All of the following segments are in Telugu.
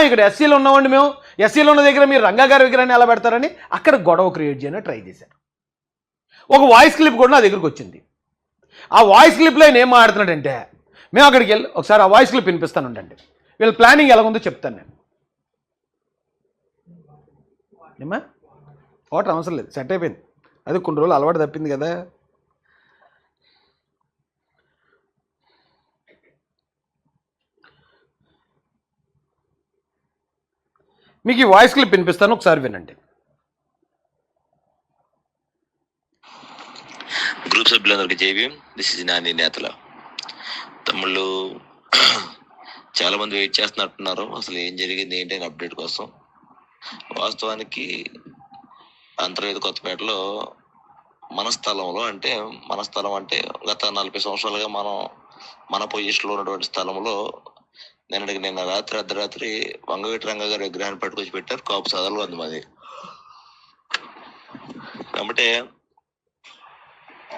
ఇక్కడ ఎస్సీలో ఉన్నామండి మేము. ఎస్సీలో ఉన్న దగ్గర మీరు రంగా గారి విగ్రహాన్ని ఎలా పెడతారని అక్కడ గొడవ క్రియేట్ చేయడానికి ట్రై చేశారు. ఒక వాయిస్ క్లిప్ కూడా నా దగ్గరకు వచ్చింది. ఆ వాయిస్ క్లిప్లో ఆయన ఏం మాట్లాడుతున్నాడంటే మేము అక్కడికి వెళ్ళి ఒకసారి ఆ వాయిస్ క్లిప్ వినిపిస్తాను ఉండండి. వీళ్ళ ప్లానింగ్ ఎలా ఉందో చెప్తాను నేను. ఏమా వాటర్ అవసరం లేదు. సెట్ అయిపోయింది. అది కొన్ని రోజులు అలవాటు తప్పింది కదా. మీకు ఈ వాయిస్ క్లిప్ వినిపిస్తాను ఒకసారి వినండి. గ్రూప్ సభ్యులందరికీ జేబీఎం దిస్ ఇస్ నాని నేతల తమ్ముళ్ళు చాలా మంది వెయిట్ చేస్తున్నట్టున్నారు. అసలు ఏం జరిగింది ఏంటి అని అప్డేట్ కోసం. వాస్తవానికి అంతర్వేది కొత్తపేటలో మన స్థలంలో అంటే మన స్థలం అంటే గత నలభై సంవత్సరాలుగా మనం మన పొజిషన్లో ఉన్నటువంటి స్థలంలో నేను నిన్న రాత్రి అర్ధరాత్రి వంగవీటి రంగ గారి విగ్రహాన్ని పట్టుకొచ్చి పెట్టారు. కాపు సదలు ఉంది మాది. కాబట్టి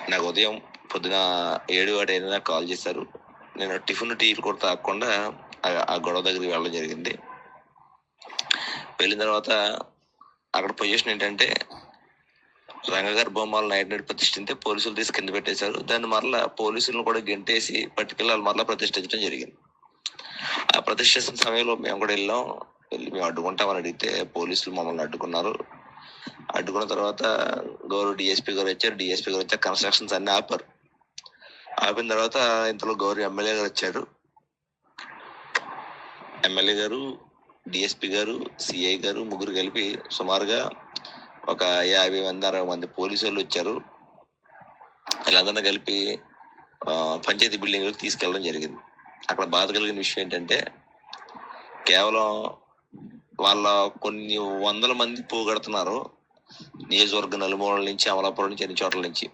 నాకు ఉదయం పొద్దున ఏడు వాడు ఏదైనా కాల్ చేశారు. నేను టిఫిన్ టీ కూడా తాగకుండా ఆ- గొడవ దగ్గరికి వెళ్ళడం జరిగింది. వెళ్ళిన తర్వాత అక్కడ పొజిషన్ ఏంటంటే రంగగారి బొమ్మలు నైట్ నైట్ ప్రతిష్ఠిస్తే పోలీసులు తీసి కింద పెట్టేశారు. దాన్ని మరలా పోలీసులను కూడా గెంటేసి పట్టుకెళ్ళి వాళ్ళు మరలా ప్రతిష్ఠించడం జరిగింది. ఆ ప్రతిష్టించిన సమయంలో మేము కూడా వెళ్ళాం. వెళ్ళి మేము అడ్డుకుంటామని అడిగితే పోలీసులు మమ్మల్ని అడ్డుకున్నారు. అడ్డుకున్న తర్వాత గౌరవ డిఎస్పీ గారు వచ్చారు. డిఎస్పీ గారు వచ్చారు కన్స్ట్రక్షన్స్ అన్ని ఆపారు. ఆపిన తర్వాత ఇంతలో గౌరవ ఎమ్మెల్యే గారు వచ్చారు. ఎమ్మెల్యే గారు డిఎస్పీ గారు సిఐ గారు ముగ్గురు కలిపి సుమారుగా ఒక యాభై మంది అరవై మంది పోలీసు వాళ్ళు వచ్చారు. వీళ్ళందరినీ కలిపి పంచాయతీ బిల్డింగ్ తీసుకెళ్ళడం జరిగింది. అక్కడ బాధ కలిగిన విషయం ఏంటంటే కేవలం వాళ్ళ కొన్ని వందల మంది పోగొడుతున్నారు నియోజకవర్గ నలుమూలల నుంచి అమలాపురం నుంచి అన్ని చోట్ల నుంచి.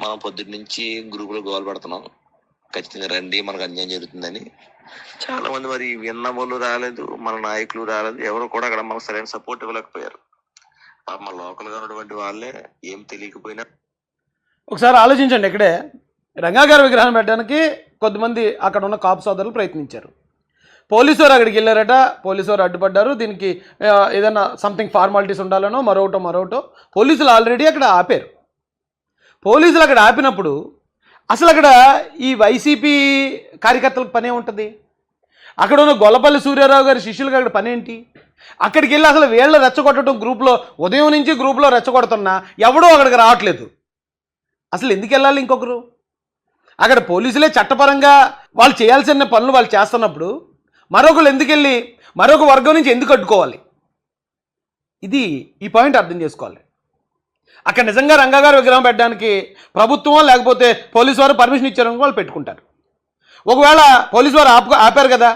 మనం పొద్దున్న నుంచి గ్రూపులో గోల్ పెడుతున్నాం. ఖచ్చితంగా రండి మనకు అన్యాయం జరుగుతుందని. చాలా మంది మరి విన్న వాళ్ళు రాలేదు మన నాయకులు రాలేదు ఎవరు కూడా అక్కడ మనకు సరైన సపోర్ట్ ఇవ్వలేకపోయారు. మన లోకల్గా ఉన్నటువంటి వాళ్ళే ఏం తెలియకపోయినా. ఒకసారి ఆలోచించండి ఇక్కడే. రంగా గారి విగ్రహం పెట్టడానికి కొద్దిమంది అక్కడ ఉన్న కాపు సోదరులు ప్రయత్నించారు. పోలీసు వారు అక్కడికి వెళ్ళారట. పోలీసు వారు అడ్డుపడ్డారు. దీనికి ఏదైనా సంథింగ్ ఫార్మాలిటీస్ ఉండాలనో మరొకటో మరొకటో పోలీసులు ఆల్రెడీ అక్కడ ఆపారు. పోలీసులు అక్కడ ఆపినప్పుడు అసలు అక్కడ ఈ వైసీపీ కార్యకర్తలకు పనే ఉంటుంది? అక్కడ ఉన్న గొల్లపల్లి సూర్యారావు గారి శిష్యులకు అక్కడ పనేంటి అక్కడికి వెళ్ళి అసలు వీళ్ళ రెచ్చగొట్టడం గ్రూప్లో ఉదయం నుంచి గ్రూప్లో రెచ్చగొడుతున్నా ఎవడూ అక్కడికి రావట్లేదు. అసలు ఎందుకు వెళ్ళాలి ఇంకొకరు? అక్కడ పోలీసులే చట్టపరంగా వాళ్ళు చేయాల్సిన పనులు వాళ్ళు చేస్తున్నప్పుడు మరొకరు ఎందుకు వెళ్ళి మరొక వర్గం నుంచి ఎందుకు అడ్డుకోవాలి? ఇది ఈ పాయింట్ అర్థం చేసుకోవాలి. అక్కడ నిజంగా రంగగారు విగ్రహం పెట్టడానికి ప్రభుత్వం లేకపోతే పోలీసు వారు పర్మిషన్ ఇచ్చారని వాళ్ళు పెట్టుకుంటారు. ఒకవేళ పోలీసు వారు ఆపు ఆపారు కదా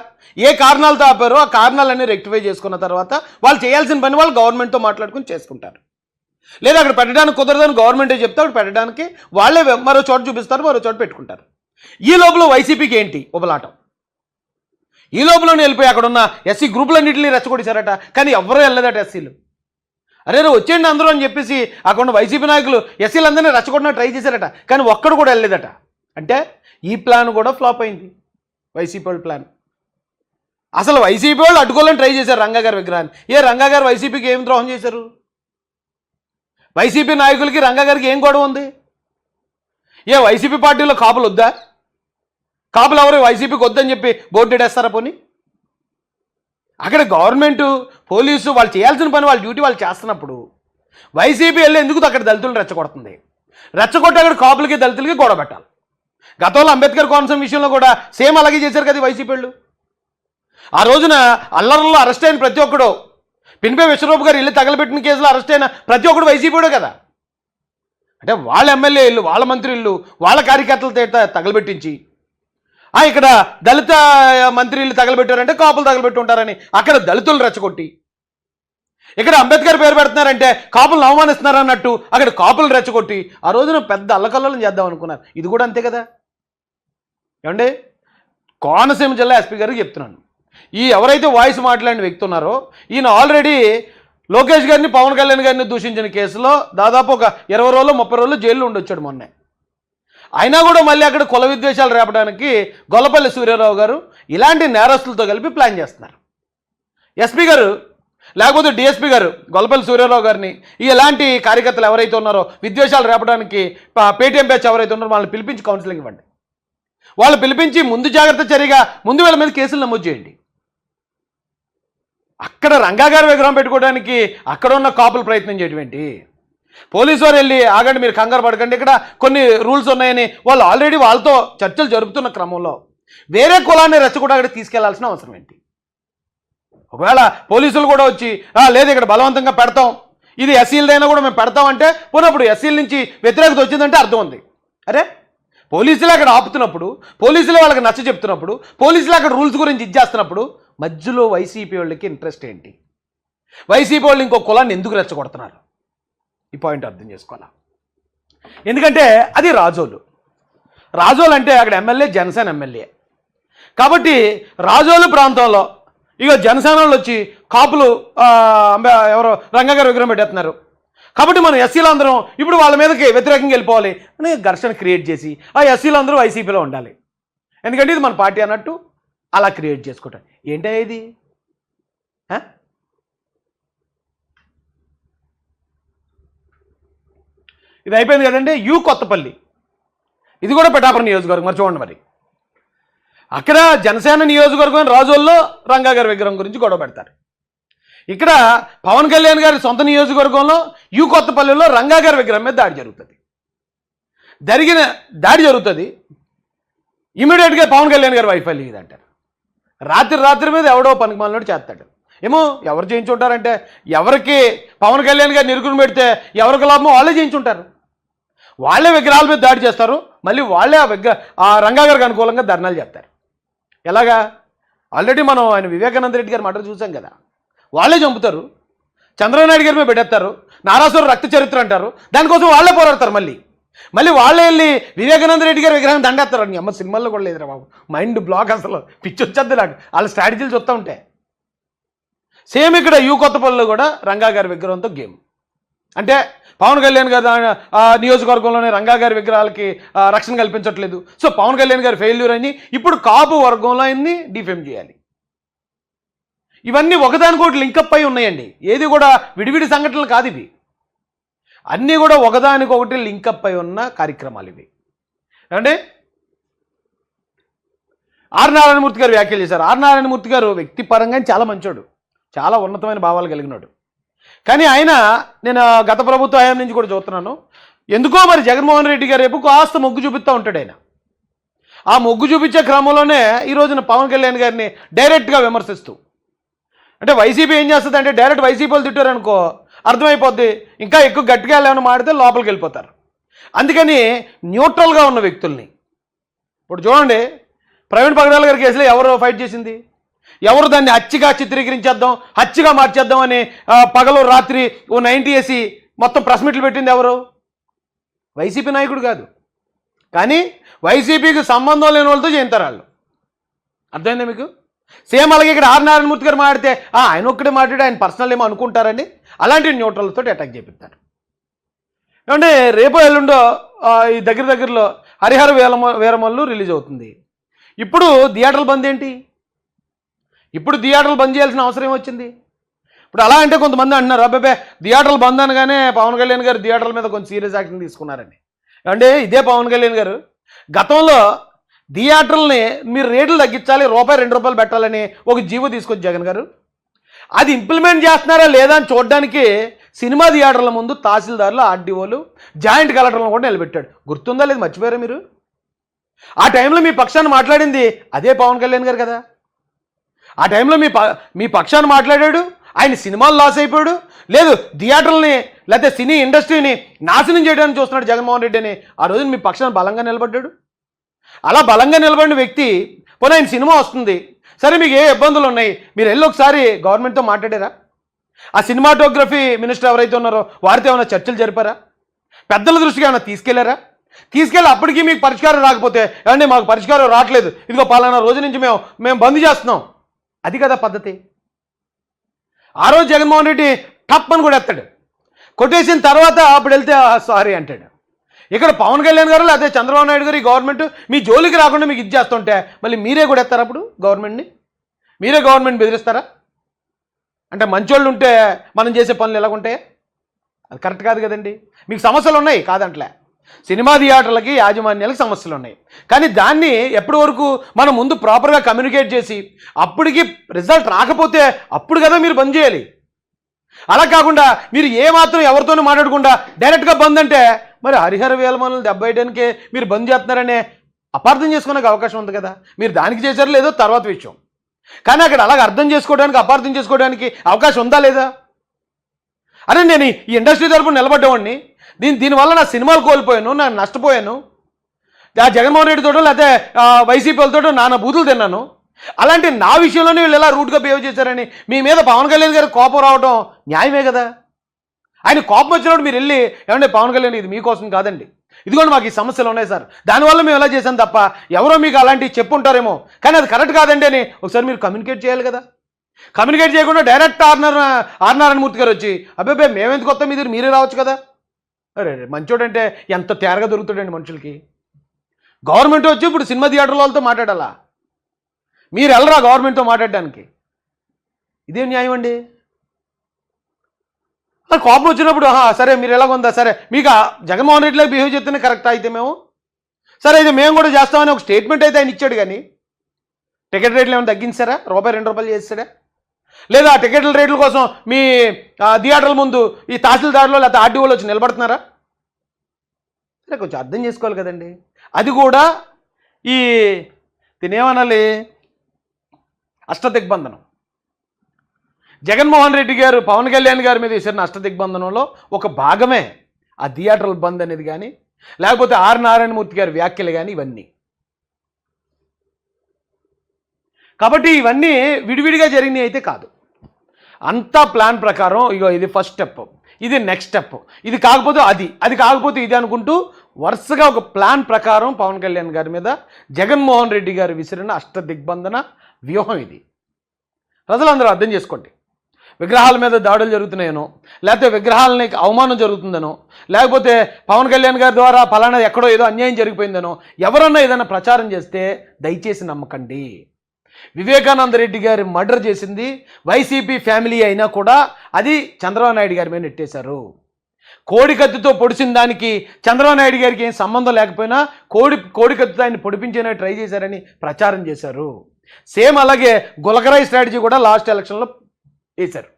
ఏ కారణాలతో ఆపారో ఆ కారణాలన్నీ రెక్టిఫై చేసుకున్న తర్వాత వాళ్ళు చేయాల్సిన పని వాళ్ళు గవర్నమెంట్తో మాట్లాడుకుని చేసుకుంటారు. లేదా అక్కడ పెట్టడానికి కుదరదని గవర్నమెంటే చెప్తే అక్కడ పెట్టడానికి వాళ్ళే మరో చోట చూపిస్తారు మరో చోట పెట్టుకుంటారు. ఈ లోపల వైసీపీకి ఏంటి ఉపలాటం ఈ లోపలనే వెళ్ళిపోయి అక్కడ ఉన్న ఎస్సీ గ్రూపులన్నింటినీ రెచ్చగొడిచారట కానీ ఎవరూ వెళ్ళదట ఎస్సీలు. అరే వచ్చేయండి అందరూ అని చెప్పేసి అక్కడ ఉన్న వైసీపీ నాయకులు ఎస్సీలందరినీ రెచ్చగొట్టిన ట్రై చేశారట. కానీ ఒక్కడు కూడా వెళ్ళలేదట. అంటే ఈ ప్లాన్ కూడా ఫ్లాప్ అయింది. వైసీపీ వాళ్ళ ప్లాన్. అసలు వైసీపీ వాళ్ళు అడ్డుకోవాలని ట్రై చేశారు రంగాగారి విగ్రహాన్ని. ఏ రంగాగారు వైసీపీకి ఏం ద్రోహం చేశారు? వైసీపీ నాయకులకి రంగా గారికి ఏం గొడవ ఉంది? ఏ వైసీపీ పార్టీలో కాపులు వద్దా? కాపులు ఎవరు? వైసీపీకి వద్దని చెప్పి బోర్డు వేస్తారా పోనీ? అక్కడ గవర్నమెంట్ పోలీసు వాళ్ళు చేయాల్సిన పని వాళ్ళ డ్యూటీ వాళ్ళు చేస్తున్నప్పుడు వైసీపీ వెళ్ళి ఎందుకు అక్కడ దళితులను రెచ్చగొడుతుంది? రెచ్చగొట్టి అక్కడ కాపులకి దళితులకి గొడవ పెట్టాలి. గతంలో అంబేద్కర్ కోనసీమ విషయంలో కూడా సేమ్ అలాగే చేశారు కదా వైసీపీ వాళ్ళు. ఆ రోజున అల్లర్లో అరెస్ట్ అయిన ప్రతి ఒక్కడు పిన్పే విశ్వరూప్ గారు ఇల్లు తగలబెట్టిన కేసులో అరెస్ట్ అయిన ప్రతి ఒక్కడు వైసీపీడే కదా. అంటే వాళ్ళ ఎమ్మెల్యే ఇల్లు వాళ్ళ మంత్రి ఇల్లు వాళ్ళ కార్యకర్తలతో తగలబెట్టించి ఆ, ఇక్కడ దళిత మంత్రి ఇల్లు తగలబెట్టారంటే కాపులు తగలబెట్టి ఉంటారని అక్కడ దళితులు రెచ్చగొట్టి ఇక్కడ అంబేద్కర్ పేరు పెడుతున్నారంటే కాపులను అవమానిస్తున్నారు అన్నట్టు అక్కడ కాపులు రెచ్చగొట్టి ఆ రోజున పెద్ద అల్లకల్లోలం చేద్దాం అనుకున్నారు. ఇది కూడా అంతే కదా? ఏమండి? కోనసీమ జిల్లా ఎస్పీ గారికి చెప్తున్నాను. ఈ ఎవరైతే వాయిస్ మాట్లాడిన వ్యక్తి ఉన్నారో ఈయన ఆల్రెడీ లోకేష్ గారిని పవన్ కళ్యాణ్ గారిని దూషించిన కేసులో దాదాపు ఒక ఇరవై రోజులు ముప్పై రోజులు జైల్లో ఉండొచ్చాడు మొన్నే. అయినా కూడా మళ్ళీ అక్కడ కుల విద్వేషాలు రేపడానికి గొల్లపల్లి సూర్యారావు గారు ఇలాంటి నేరస్తులతో కలిపి ప్లాన్ చేస్తున్నారు. ఎస్పీ గారు లేకపోతే డిఎస్పీ గారు గొల్లపల్లి సూర్యారావు గారిని ఇలాంటి ఎలాంటి కార్యకర్తలు ఎవరైతే ఉన్నారో విద్వేషాలు రేపడానికి పేటీఎం బ్యాచ్ ఎవరైతే ఉన్నారో వాళ్ళని పిలిపించి కౌన్సిలింగ్ ఇవ్వండి. వాళ్ళు పిలిపించి ముందు జాగ్రత్త చర్యగా ముందు వీళ్ళ మీద కేసులు నమోదు చేయండి. అక్కడ రంగాగారి విగ్రహం పెట్టుకోవడానికి అక్కడ ఉన్న కాపులు ప్రయత్నం చేయడం పోలీసు వారు వెళ్ళి ఆగండి మీరు కంగారు పడకండి ఇక్కడ కొన్ని రూల్స్ ఉన్నాయని వాళ్ళు ఆల్రెడీ వాళ్ళతో చర్చలు జరుపుతున్న క్రమంలో వేరే కులాన్ని రెచ్చగొట్టి అక్కడ తీసుకెళ్ళాల్సిన అవసరం ఏంటి? ఒకవేళ పోలీసులు కూడా వచ్చి "ఆ, లేదు ఇక్కడ బలవంతంగా పెడతాం. ఇది ఎస్సీలదైనా కూడా మేము పెడతామంటే పోనప్పుడు ఎస్సీల నుంచి వ్యతిరేకత వచ్చిందంటే అర్థం ఉంది. అరే పోలీసులు అక్కడ ఆపుతున్నప్పుడు పోలీసులు వాళ్ళకి నచ్చ చెప్తున్నప్పుడు పోలీసులు అక్కడ రూల్స్ గురించి ఇచ్చేస్తున్నప్పుడు మధ్యలో వైసీపీ వాళ్ళకి ఇంట్రెస్ట్ ఏంటి? వైసీపీ వాళ్ళు ఇంకో కులాన్ని ఎందుకు రెచ్చగొడుతున్నారు? ఈ పాయింట్ అర్థం చేసుకోవాలా? ఎందుకంటే అది రాజోలు. రాజోలు అంటే అక్కడ ఎమ్మెల్యే జనసేన ఎమ్మెల్యే. కాబట్టి రాజోలు ప్రాంతంలో ఇక జనసేన వాళ్ళు వచ్చి కాపులు అంబే- ఎవరో రంగగారు విగ్రహం పెట్టేస్తున్నారు. కాబట్టి మనం ఎస్సీలందరం ఇప్పుడు వాళ్ళ మీదకి వ్యతిరేకంగా వెళ్ళిపోవాలి. అని ఘర్షణ క్రియేట్ చేసి ఆ ఎస్సీలు అందరూ వైసీపీలో ఉండాలి. ఎందుకంటే ఇది మన పార్టీ అన్నట్టు అలా క్రియేట్ చేసుకుంటాం ఏంటి ఇది? ఇది అయిపోయింది కదండి యూ కొత్తపల్లి. ఇది కూడా పిఠాపురం నియోజకవర్గం మరి చూడండి మరి. అక్కడ జనసేన నియోజకవర్గం రాజోల్లో రంగా గారి విగ్రహం గురించి గొడవ పెడతారు. ఇక్కడ పవన్ కళ్యాణ్ గారి సొంత నియోజకవర్గంలో యూ కొత్తపల్లిలో రంగా గారి విగ్రహం మీద దాడి జరుగుతుంది. జరిగిన దాడి జరుగుతుంది. ఇమీడియట్గా పవన్ కళ్యాణ్ గారి వైఫల్యం ఇది అంటారు రాత్రి రాత్రి మీద ఎవడో పనికి మాలినోడు చేస్తాడు. ఏమో ఎవరు చేయించుంటారంటే ఎవరికి పవన్ కళ్యాణ్ గారు నిరుకుని పెడితే ఎవరికి లాభమో వాళ్ళే చేయించుంటారు. వాళ్ళే విగ్రహాల మీద దాడి చేస్తారు. మళ్ళీ వాళ్ళే ఆ విగ్రహ ఆ రంగా గారికి అనుకూలంగా ధర్నాలు చేస్తారు. ఎలాగా? ఆల్రెడీ మనం ఆయన వివేకానంద రెడ్డి గారి మాటలు చూసాం కదా. వాళ్ళే చంపుతారు. చంద్రబాబు నాయుడు గారి మీద పెట్టేస్తారు నారాసుర రక్త చరిత్ర అంటారు. దానికోసం వాళ్ళే పోరాడతారు మళ్ళీ. మళ్ళీ వాళ్ళే వెళ్ళి వివేకానంద రెడ్డి గారి విగ్రహం దండేస్తారు. నీ అమ్మ సినిమాల్లో కూడా లేదురా బాబు. మైండ్ బ్లాక్ అసలు. పిచ్చి వచ్చేద్ది నాకు. వాళ్ళ స్ట్రాటజీలు చూస్తూ ఉంటే. సేమ్ ఇక్కడ యూ కొత్తపల్లిలో కూడా రంగా గారి విగ్రహంతో గేమ్. అంటే పవన్ కళ్యాణ్ గారు నియోజకవర్గంలోనే రంగా గారి విగ్రహాలకి రక్షణ కల్పించట్లేదు. సో పవన్ కళ్యాణ్ గారి ఫెయిల్యూర్ అని ఇప్పుడు కాపు వర్గంలో ఆయన్ని డిఫేమ్ చేయాలి. ఇవన్నీ ఒకదానికోటి లింకప్ అయి ఉన్నాయండి. ఏది కూడా విడివిడి సంఘటనలు కాదు ఇవి. అన్నీ కూడా ఒకదానికొకటి లింకప్ అయి ఉన్న కార్యక్రమాలు ఇవి. అంటే ఆర్ నారాయణమూర్తి గారు వ్యాఖ్యలు చేశారు. ఆర్ నారాయణమూర్తి గారు వ్యక్తిపరంగా చాలా మంచోడు. చాలా ఉన్నతమైన భావాలు కలిగినాడు. కానీ ఆయన నేను గత ప్రభుత్వ హయాం నుంచి కూడా చూస్తున్నాను. ఎందుకో మరి జగన్మోహన్ రెడ్డి గారు రేపు కాస్త మొగ్గు చూపిస్తూ ఉంటాడు ఆయన. ఆ మొగ్గు చూపించే క్రమంలోనే ఈ రోజున పవన్ కళ్యాణ్ గారిని డైరెక్ట్గా విమర్శిస్తూ. అంటే వైసీపీ ఏం చేస్తుంది అంటే డైరెక్ట్ వైసీపీ తిట్టారనుకో అర్థమైపోద్ది. ఇంకా ఎక్కువ గట్టిగా ఏమైనా మాడితే లోపలికి వెళ్ళిపోతారు. అందుకని న్యూట్రల్గా ఉన్న వ్యక్తుల్ని. ఇప్పుడు చూడండి ప్రవీణ్ పగడాల గారి కేసులో ఎవరు ఫైట్ చేసింది? ఎవరు దాన్ని హచ్చిగా చిత్రీకరించేద్దాం హచ్చిగా మార్చేద్దాం అని పగలు రాత్రి ఓ నైంటీ వేసి మొత్తం ప్రెస్ మీట్లు పెట్టింది ఎవరు? వైసీపీ నాయకుడు కాదు. కానీ వైసీపీకి సంబంధం లేని వాళ్ళతో చేయింతారు వాళ్ళు. అర్థమైందా మీకు? సేమ్ అలాగే ఇక్కడ ఆర్ నారాయణమూర్తి గారు మాట్లాడితే "ఆ, ఆయన ఒక్కడే మాట్లాడి ఆయన పర్సనల్ ఏమో అనుకుంటారండి. అలాంటి న్యూట్రల్తో అటాక్ చేపిస్తారు. ఏమంటే రేపో ఎల్లుండో ఈ దగ్గర దగ్గరలో హరిహర వేలమ వీరమల్లు రిలీజ్ అవుతుంది. ఇప్పుడు థియేటర్లు బంద్ ఏంటి? ఇప్పుడు థియేటర్లు బంద్ చేయాల్సిన అవసరం ఏమొచ్చింది ఇప్పుడు అలా అంటే కొంతమంది అంటున్నారు అబ్బాబే థియేటర్లు బంద్ అనగానే పవన్ కళ్యాణ్ గారు థియేటర్ల మీద కొంచెం సీరియస్ యాక్షన్ తీసుకున్నారని. అంటే ఇదే పవన్ కళ్యాణ్ గారు. గతంలో థియేటర్లని మీరు రేట్లు తగ్గించాలి రూపాయి రెండు రూపాయలు పెట్టాలని ఒక జీవో తీసుకొచ్చి జగన్ గారు. అది ఇంప్లిమెంట్ చేస్తున్నారా లేదా అని చూడడానికి సినిమా థియేటర్ల ముందు తహసీల్దారులు ఆర్డీఓలు జాయింట్ కలెక్టర్లను కూడా నిలబెట్టాడు గుర్తుందా లేదు మర్చిపోయారా మీరు? ఆ టైంలో మీ పక్షాన్ని మాట్లాడింది అదే పవన్ కళ్యాణ్ గారు కదా. ఆ టైంలో మీ ప మీ పక్షాన్ని మాట్లాడాడు ఆయన సినిమాలు లాస్ అయిపోయాడు లేదు థియేటర్లని లేకపోతే సినీ ఇండస్ట్రీని నాశనం చేయడానికి చూస్తున్నాడు జగన్మోహన్ రెడ్డి అని ఆ రోజున మీ పక్షాన్ని బలంగా నిలబడ్డాడు. అలా బలంగా నిలబడిన వ్యక్తి పోనీ ఆయన సినిమా వస్తుంది. సరే మీకు ఏ ఇబ్బందులు ఉన్నాయి? మీరు వెళ్ళి ఒకసారి గవర్నమెంట్తో మాట్లాడారా? ఆ సినిమాటోగ్రఫీ మినిస్టర్ ఎవరైతే ఉన్నారో వారితో ఏమైనా చర్చలు జరిపారా? పెద్దల దృష్టికి ఏమైనా తీసుకెళ్ళారా? తీసుకెళ్ళి అప్పటికీ మీకు పరిష్కారం రాకపోతే ఏమండి మాకు పరిష్కారం రావట్లేదు. ఇదిగో పలానా రోజు నుంచి మేము మేము బంద్ చేస్తున్నాం. అది కదా పద్ధతి. ఆ రోజు జగన్మోహన్ రెడ్డి టప్ అని కూడా ఎత్తాడు కొట్టేసిన తర్వాత అప్పుడు వెళ్తే సారీ అంటాడు. ఇక్కడ పవన్ కళ్యాణ్ గారు అదే చంద్రబాబు నాయుడు గారు ఈ గవర్నమెంట్ మీ జోలికి రాకుండా మీకు ఇది చేస్తుంటే మళ్ళీ మీరే కూడా ఎత్తారు అప్పుడు గవర్నమెంట్ని మీరే గవర్నమెంట్ బెదిరిస్తారా? అంటే మంచోళ్ళు ఉంటే మనం చేసే పనులు ఎలాగుంటాయి అది కరెక్ట్ కాదు కదండి. మీకు సమస్యలు ఉన్నాయి? కాదంట్లే. సినిమా థియేటర్లకి యాజమాన్యాలకు సమస్యలు ఉన్నాయి. కానీ దాన్ని ఎప్పటి వరకు మనం ముందు ప్రాపర్గా కమ్యూనికేట్ చేసి అప్పటికి రిజల్ట్ రాకపోతే అప్పుడు కదా మీరు బంద్ చేయాలి. అలా కాకుండా మీరు ఏ మాత్రం ఎవరితోనూ మాట్లాడకుండా డైరెక్ట్గా బంద్ అంటే మరి హరిహర వేలమనులు దెబ్బేయడానికే మీరు బంద్ చేస్తున్నారనే అపార్థం చేసుకోవడానికి అవకాశం ఉంది కదా. మీరు దానికి చేశారు లేదో తర్వాత విషయం. కానీ అక్కడ అలాగ అర్థం చేసుకోవడానికి అపార్థం చేసుకోవడానికి అవకాశం ఉందా లేదా? అరే నేను ఈ ఇండస్ట్రీ తరపున నిలబడ్డవాడిని. దీని దీనివల్ల నా సినిమాలు కోల్పోయాను నేను నష్టపోయాను. ఆ జగన్మోహన్ రెడ్డితోటో లేకపోతే వైసీపీ వాళ్ళతోటో నాన్న బూతులు తిన్నాను. అలాంటి నా విషయంలోనే వీళ్ళు ఎలా రూట్గా బిహేవ్ చేశారని మీ మీద పవన్ కళ్యాణ్ గారు కోపం రావడం న్యాయమే కదా. ఆయన కోపం వచ్చినప్పుడు మీరు వెళ్ళి ఏమంటే పవన్ కళ్యాణ్ ఇది మీకోసం కాదండి. ఇదిగోండి మాకు ఈ సమస్యలు ఉన్నాయి సార్. దానివల్ల మేము ఎలా చేశాం తప్ప ఎవరో మీకు అలాంటివి చెప్పుంటారేమో. కానీ అది కరెక్ట్ కాదండి అని ఒకసారి మీరు కమ్యూనికేట్ చేయాలి కదా. కమ్యూనికేట్ చేయకుండా డైరెక్ట్ ఆర్నర్ ఆర్ నారాయణమూర్తి గారు వచ్చి అబ్బాయి మేమెందుకు వస్తాం మీరు మీరే రావచ్చు కదా. అరే అరే, మంచోడంటే ఎంత తేరగా దొరుకుతాడండి మనుషులకి. గవర్నమెంట్ వచ్చి ఇప్పుడు సినిమా థియేటర్ వాళ్ళతో మాట్లాడాలా? మీరు వెళ్ళరా గవర్నమెంట్తో మాట్లాడడానికి? ఇదేం న్యాయం అండి? మరి కోపం వచ్చినప్పుడు సరే మీరు ఎలాగుందా సరే మీకు జగన్మోహన్ రెడ్డిలో బిహేవ్ చేస్తేనే కరెక్ట్ అయితే మేము? సరే అయితే మేము కూడా చేస్తామని ఒక స్టేట్మెంట్ అయితే ఆయన ఇచ్చాడు కానీ టికెట్ రేట్లు ఏమైనా తగ్గించారా? రూపాయి రెండు రూపాయలు చేస్తాడా? లేదా టికెట్ల రేట్ల కోసం మీ థియేటర్ల ముందు ఈ తహసీల్దార్లో లేకపోతే ఆర్టీఓలు వచ్చి నిలబడుతున్నారా? సరే కొంచెం అర్థం చేసుకోవాలి కదండి. అది కూడా ఈ తినేమనాలి? అష్టదిగ్బంధనం. జగన్మోహన్ రెడ్డి గారు పవన్ కళ్యాణ్ గారి మీద వేసిన అష్టదిగ్బంధనంలో ఒక భాగమే. ఆ థియేటర్ల బంద్ అనేది కానీ లేకపోతే ఆర్ నారాయణమూర్తి గారి వ్యాఖ్యలు కానీ ఇవన్నీ. కాబట్టి ఇవన్నీ విడివిడిగా జరిగినాయి అయితే కాదు. అంతా ప్లాన్ ప్రకారం ఇగో ఇది ఫస్ట్ స్టెప్ ఇది నెక్స్ట్ స్టెప్ ఇది కాకపోతే అది అది కాకపోతే ఇది అనుకుంటూ వరుసగా ఒక ప్లాన్ ప్రకారం పవన్ కళ్యాణ్ గారి మీద జగన్మోహన్ రెడ్డి గారు విసిరిన అష్ట దిగ్బంధన వ్యూహం ఇది. ప్రజలందరూ అర్థం చేసుకోండి. విగ్రహాల మీద దాడులు జరుగుతున్నాయనో లేకపోతే విగ్రహాలని అవమానం జరుగుతుందనో లేకపోతే పవన్ కళ్యాణ్ గారి ద్వారా ఫలానా ఎక్కడో ఏదో అన్యాయం జరిగిపోయిందనో ఎవరన్నా ఏదైనా ప్రచారం చేస్తే దయచేసి నమ్మకండి. వివేకానంద రెడ్డి గారి మర్డర్ చేసింది వైసీపీ ఫ్యామిలీ అయినా కూడా అది చంద్రబాబు నాయుడు గారి మీద నెట్టేశారు. కోడి కత్తితో పొడిచిన దానికి చంద్రబాబు నాయుడు గారికి ఏం సంబంధం లేకపోయినా కోడి కోడి కత్తితో ఆయన పొడిపించేనే ట్రై చేశారని ప్రచారం చేశారు. సేమ్ అలాగే గులకరాయి స్ట్రాటజీ కూడా లాస్ట్ ఎలక్షన్లో వేశారు.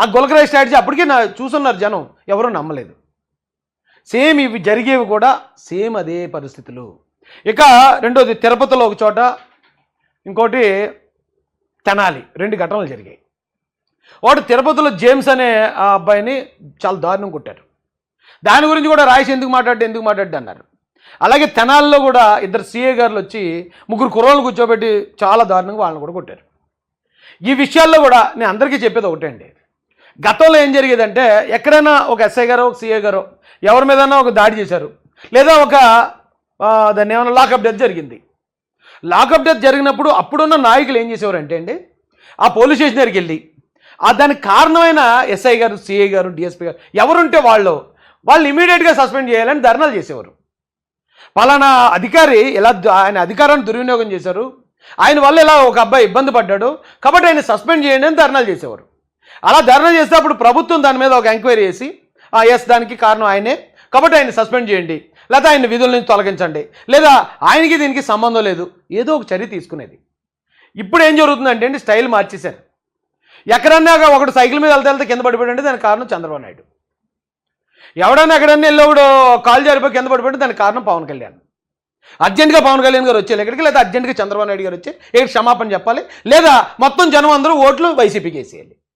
ఆ గులకరాయి స్ట్రాటజీ అప్పటికే నా చూస్తున్నారు జనం ఎవరూ నమ్మలేదు. సేమ్ ఇవి జరిగేవి కూడా సేమ్ అదే పరిస్థితులు. ఇక రెండోది తిరుపతిలో ఒక చోట ఇంకోటి తెనాలి రెండు ఘటనలు జరిగాయి. ఒకటి తిరుపతిలో జేమ్స్ అనే ఆ అబ్బాయిని చాలా దారుణం కొట్టారు. దాని గురించి కూడా రాయిస్ ఎందుకు మాట్లాడి ఎందుకు మాట్లాడి అన్నారు. అలాగే తెనాల్లో కూడా ఇద్దరు సీఏ గారులు వచ్చి ముగ్గురు కుర్రోళ్ళు కూర్చోబెట్టి చాలా దారుణంగా వాళ్ళని కూడా కొట్టారు. ఈ విషయాల్లో కూడా నేను అందరికీ చెప్పేది ఒకటే అండి. గతంలో ఏం జరిగేదంటే ఎక్కడైనా ఒక ఎస్ఐ గారో ఒక సిఏ గారో ఎవరి మీదైనా ఒక దాడి చేశారు. లేదా ఒక దాన్ని ఏమైనా లాకప్ డెత్ జరిగింది. లాకప్ డెత్ జరిగినప్పుడు అప్పుడున్న నాయకులు ఏం చేసేవారు అంటే అండి ఆ పోలీస్ స్టేషన్ దగ్గరికి వెళ్ళి ఆ దానికి కారణమైన ఎస్ఐ గారు సిఐ గారు డిఎస్పీ గారు ఎవరుంటే వాళ్ళు వాళ్ళు ఇమీడియట్గా సస్పెండ్ చేయాలని ధర్నాలు చేసేవారు. పలానా అధికారి ఇలా ఆయన అధికారాన్ని దుర్వినియోగం చేశారు ఆయన వల్ల ఇలా ఒక అబ్బాయి ఇబ్బంది పడ్డాడు? కాబట్టి ఆయన సస్పెండ్ చేయండి అని ధర్నాలు చేసేవారు. అలా ధర్నా చేస్తే అప్పుడు ప్రభుత్వం దాని మీద ఒక ఎంక్వైరీ చేసి ఎస్ దానికి కారణం ఆయనే. కాబట్టి ఆయన సస్పెండ్ చేయండి. లేదా ఆయన విధుల నుంచి తొలగించండి. లేదా ఆయనకి దీనికి సంబంధం లేదు. ఏదో ఒక చర్య తీసుకునేది. ఇప్పుడు ఏం జరుగుతుందంటే అండి స్టైల్ మార్చేశారు. ఎక్కడన్నా ఒకడు సైకిల్ మీద వెళ్తే వెళ్తే కింద పడిపోయాడంటే దానికి కారణం చంద్రబాబు నాయుడు. ఎవడన్నా ఎక్కడన్నా వెళ్ళేవాడు కాల్ జారిపోయి కింద పడిపోయాడు దానికి కారణం పవన్ కళ్యాణ్. అర్జెంటుగా పవన్ కళ్యాణ్ గారు వచ్చే ఇక్కడికి లేదా అర్జెంటుగా చంద్రబాబు నాయుడు గారు వచ్చి ఇక్కడ క్షమాపణ చెప్పాలి లేదా మొత్తం జనం అందరూ ఓట్లు వైసీపీకి వేసేయాలి.